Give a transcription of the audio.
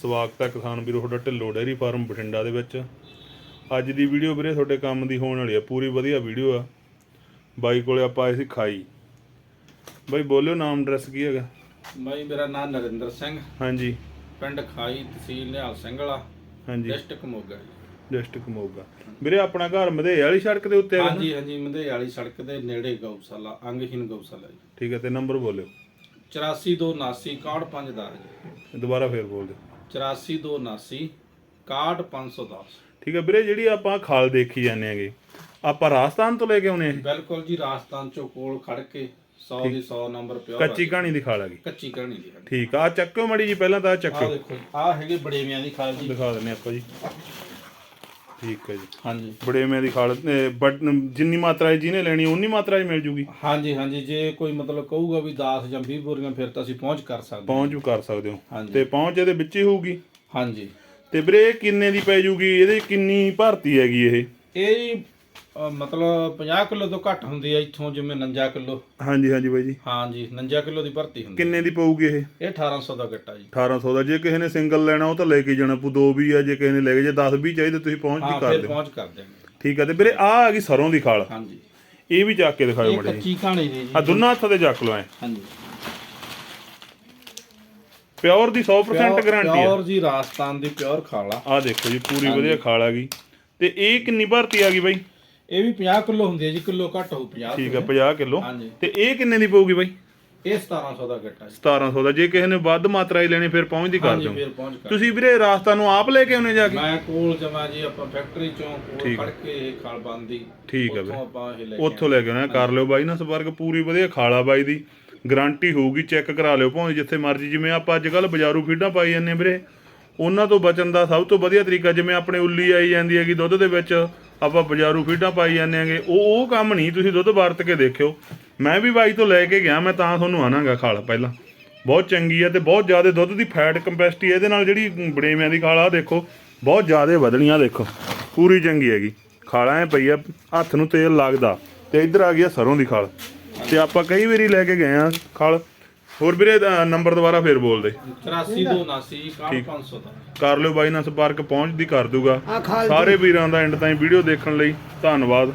ਸਵਾਗਤ ਹੈ ਕਿਸਾਨ ਵੀਰੋ ਤੁਹਾਡਾ ਢਿੱਲੋਂ ਡੇਅਰੀ ਫਾਰਮ ਬਠਿੰਡਾ ਦੇ ਵਿੱਚ। ਅੱਜ ਦੀ ਵੀਡੀਓ ਵੀਰੇ ਤੁਹਾਡੇ ਕੰਮ ਦੀ ਹੋਣ ਵਾਲੀ ਆ ਪੂਰੀ ਵਧੀਆ ਵੀਡੀਓ ਆ। ਬਾਈ ਕੋਲੇ ਆਪਾਂ ਆਏ ਸੀ ਖਾਈ। ਬਾਈ ਬੋਲਿਓ ਨਾਮ ਐਡਰੈਸ ਕੀ ਹੈਗਾ? ਬਾਈ ਮੇਰਾ ਨਾਮ ਨਰਿੰਦਰ ਸਿੰਘ। ਹਾਂਜੀ। ਪਿੰਡ ਖਾਈ ਤਹਿਸੀਲ ਨਿਹਾਲ ਸਿੰਘ ਵਾਲਾ ਹਾਂਜੀ। ਡਿਸਟ੍ਰਿਕਟ ਮੋਗਾ। ਡਿਸਟ੍ਰਿਕਟ ਮੋਗਾ। ਵੀਰੇ ਆਪਣਾ ਘਰ ਮਧੇ ਵਾਲੀ ਸੜਕ ਦੇ ਉੱਤੇ ਨਾ? ਹਾਂਜੀ ਹਾਂਜੀ ਮੰਦੇ ਵਾਲੀ ਸੜਕ ਦੇ ਨੇੜੇ ਗਊਸ਼ਾਲਾ ਅੰਗਹੀਨ ਗਊਸ਼ਾਲਾ ਜੀ। ਠੀਕ ਹੈ ਤੇ ਨੰਬਰ ਬੋਲਿਓ। 8429 615 ਜੀ। ਦੁਬਾਰਾ ਫੇਰ ਬੋਲ ਦਿਓ। 8429 61510 ਠੀਕ ਹੈ ਵੀਰੇ ਜਿਹੜੀ ਆਪਾਂ ਖਾਲ ਦੇਖੀ ਜਾਂਦੇ ਹੈਗੇ ਆਪਾਂ ਰਾਜਸਥਾਨ ਤੋਂ ਲੈ ਕੇ ਆਉਨੇ ਇਹ ਬਿਲਕੁਲ ਜੀ ਰਾਜਸਥਾਨ ਚੋਂ ਕੋਲ ਖੜ ਕੇ 100 ਦੀ 100 ਨੰਬਰ ਪਿਆ ਕੱਚੀ ਕਹਾਣੀ ਦੀ ਖਾਲ ਹੈਗੀ। ਕੱਚੀ ਕਰਨੀ ਦੀ ਠੀਕ ਆ ਆਹ ਚੱਕਿਓ ਮੜੀ ਜੀ ਪਹਿਲਾਂ ਤਾਂ ਆਹ ਆ ਚੱਕਿਓ ਦੇਖੋ ਆ ਹੈਗੇ ਬੜੇਵਿਆਂ ਦੀ ਖਾਲ ਜੀ। ਦਿਖਾ ਦਿੰਨੇ ਆਪਾਂ ਜੀ। ਠੀਕ ਹੈ ਜੀ। ਹਾਂਜੀ। ਬੜੇਵੇਂ ਦੀ ਖਾਲ ਅਹ ਬਟ ਜਿੰਨੀ ਮਾਤਰਾ 'ਚ ਜਿਹਨੇ ਲੈਣੀ ਉਨੀ ਮਾਤਰਾ 'ਚ ਮਿਲ ਜੂਗੀ। ਹਾਂਜੀ ਹਾਂਜੀ ਜੇ ਕੋਈ ਮਤਲਬ ਕਹੂਗਾ ਵੀ 10 ਜਾਂ 20 ਬੋਰੀਆਂ ਫਿਰ ਤਾਂ ਅਸੀਂ ਪਹੁੰਚ ਕਰ ਸਕਦੇ ਹਾਂ। ਪਹੁੰਚ ਵੀ ਕਰ ਸਕਦੇ ਹੋ। ਹਾਂਜੀ। ਤੇ ਪਹੁੰਚ ਇਹਦੇ ਵਿੱਚ ਹੀ ਹੋਊਗੀ। ਹਾਂਜੀ। ਤੇ ਵੀਰੇ ਇਹ ਕਿੰਨੇ ਦੀ ਪੈ ਜੂਗੀ? ਇਹਦੇ ਕਿੰਨੀ ਭਰਤੀ ਹੈਗੀ ਇਹ? ਇਹ ਅਹ ਮਤਲਬ 50 ਕਿਲੋ ਤੋਂ ਘੱਟ ਹੁੰਦੀ ਹੈ ਇੱਥੋਂ ਜਿਵੇਂ 49 ਕਿਲੋ। ਹਾਂਜੀ ਹਾਂਜੀ ਬਾਈ ਜੀ। ਹਾਂਜੀ 49 ਕਿਲੋ ਦੀ ਭਰਤੀ ਹੁੰਦੀ ਕਿੰਨੇ ਦੀ ਪਊਗੀ ਇਹ। ਇਹ 1800 ਦਾ ਗੱਟਾ ਜੀ। 1800 ਦਾ। ਜੇ ਕਿਸੇ ਨੇ ਸਿੰਗਲ ਲੈਣਾ ਉਹ ਤਾਂ ਲੈ ਕੇ ਜਾਣਾ ਪੂ ਦੋ ਵੀ ਆ ਜੇ ਕਿਸੇ ਨੇ ਲੈ ਕੇ ਜੇ 10 ਵੀ ਚਾਹੀਦੇ ਤੁਸੀਂ ਪਹੁੰਚ ਵੀ ਹਾਂ ਕਰ ਫਿਰ ਦਿਓ। ਪਹੁੰਚ ਕਰ ਦਿਆਂਗੇ। ਠੀਕ ਹੈ ਤੇ ਵੀਰੇ ਆ ਆ ਗਈ ਸਰੋਂ ਦੀ ਖਾਲ। ਹਾਂਜੀ। ਇਹ ਵੀ ਚੱਕ ਕੇ ਦਿਖਾਓ ਇਹ ਮੜੇ ਕੱਚੀ ਕਹਾਣੀ ਦੀ ਜੀ। ਆ ਦੋਨਾਂ ਹੱਥਾਂ ਤੇ ਚੱਕ ਲਓ ਐ। ਹਾਂਜੀ। ਪਿਓਰ ਦੀ 100% ਗਾਰੰਟੀ ਆ। ਪਿਓਰ ਜੀ ਰਾਜਸਥਾਨ ਦੀ ਪਿਓਰ ਖਾਲਾ ਆ। ਦੇਖੋ ਜੀ ਪੂਰੀ ਵਧੀਆ ਖਾਲ ਆ ਗਈ। ਤੇ ਇਹ ਕਿੰਨੀ ਭਰਤੀ ਆ ਗਈ ਬਾਈ? ਇਹ ਵੀ 50 ਕਿਲੋ ਹੁੰਦੀ ਹੈ ਜੀ ਕਿਲੋ ਘੱਟ ਹੋਊ 50 ਠੀਕ ਆ 50 ਕਿਲੋ। ਹਾਂਜੀ। ਤੇ ਇਹ ਕਿੰਨੇ ਦੀ ਪਊਗੀ ਬਾਈ? ਇਹ 1700 ਦਾ ਗੱਟਾ ਜੀ। 1700 ਦਾ। ਜੇ ਕਿਸੇ ਨੇ ਵੱਧ ਮਾਤਰਾ 'ਚ ਲੈਣੀ ਫਿਰ ਪਹੁੰਚਦੀ ਕਰ ਹਾਂਜੀ ਦਿਓ। ਫਿਰ ਪਹੁੰਚ ਕਰ ਤੁਸੀਂ ਵੀਰੇ ਰਾਸਤਾ ਨੂੰ ਆਪ ਲੈ ਕੇ ਆਉਣੇ ਜਾ ਕੇ? ਮੈਂ ਕੋਲ ਜਮਾ ਜੀ ਆਪਾਂ ਫੈਕਟਰੀ ਚੋਂ ਕੋਲ ਖੜ ਕੇ ਇਹ ਖਾਲ ਬੰਦੀ ਠੀਕ ਆ ਉੱਥੋਂ ਵੀਰੇ ਆਪਾਂ ਇਹ ਲੈ ਕੇ ਉੱਥੋਂ ਲੈ ਕੇ ਆਉਣਾ ਕਰ ਲਿਓ ਬਾਈ ਨਾਲ ਸੰਪਰਕ ਪੂਰੀ ਵਧੀਆ ਖਾਲਾ ਬਾਈ ਦੀ। ਗਾਰੰਟੀ ਹੋਊਗੀ ਚੈੱਕ ਕਰਾ ਲਿਓ ਭਾਵੇਂ ਜਿੱਥੇ ਮਰਜ਼ੀ। ਜਿਵੇਂ ਆਪਾਂ ਅੱਜ ਕੱਲ ਬਾਜ਼ਾਰੂ ਫੀਡਾਂ ਪਾਈ ਜਾਂਦੇ ਹਾਂ ਵੀਰੇ ਉਹਨਾਂ ਤੋਂ ਬਚਣ ਦਾ ਸਭ ਤੋਂ ਵਧੀਆ ਤਰੀਕਾ ਜਿਵੇਂ ਆਪਣੇ ਉੱਲੀ ਆਈ ਜਾਂਦੀ ਹੈਗੀ ਦੁੱਧ ਦੇ ਵਿੱਚ ਆਪਾਂ ਬਾਜ਼ਾਰੂ ਫੀਡਾਂ ਪਾਈ ਜਾਂਦੇ ਆਂਗੇ। ਉਹ ਉਹ ਕੰਮ ਨਹੀਂ, ਤੁਸੀਂ ਦੁੱਧ ਵਰਤ ਕੇ ਦੇਖਿਓ। ਮੈਂ ਵੀ ਬਾਈ ਤੋਂ ਲੈ ਕੇ ਗਿਆ, ਮੈਂ ਤਾਂ ਤੁਹਾਨੂੰ ਆਨਾਂਗਾ ਖਾਲ ਪਹਿਲਾਂ। ਬਹੁਤ ਚੰਗੀ ਹੈ ਤੇ ਬਹੁਤ ਜ਼ਿਆਦਾ ਦੁੱਧ ਦੀ ਫੈਟ ਕੰਪੈਸਿਟੀ ਇਹਦੇ ਨਾਲ ਜਿਹੜੀ ਬੜੇਵਿਆਂ ਦੀ ਖਾਲ ਆ, ਦੇਖੋ। ਬਹੁਤ ਜ਼ਿਆਦਾ ਵਧਣੀਆਂ, ਦੇਖੋ। ਪੂਰੀ ਚੰਗੀ ਹੈਗੀ। ਖਾਲਾ ਐ ਪਈ ਆ, ਹੱਥ ਨੂੰ ਤੇਲ ਲੱਗਦਾ। ਤੇ ਇੱਧਰ ਆ ਗਿਆ ਸਰੋਂ ਦੀ ਖਾਲ। ਤੇ ਆਪਾਂ ਕਈ ਵਾਰੀ ਲੈ ਕੇ ਗਏ ਆ ਖਾਲ। ਹੋਰ ਵੀਰੇ ਅ, ਨੰਬਰ ਦੁਬਾਰਾ ਫੇਰ ਬੋਲ ਦੇ। 8429 61500 ਦਾ ਕਰ ਲਿਓ ਬਾਈ ਨਾਲ ਸੰਪਰਕ ਪਹੁੰਚਦੀ ਕਰ ਦੂਗਾ। ਸਾਰੇ ਵੀਰਾਂ ਦਾ ਐਂਡ ਤਾਈਂ ਵੀਡੀਓ ਦੇਖਣ ਲਈ ਧੰਨਵਾਦ।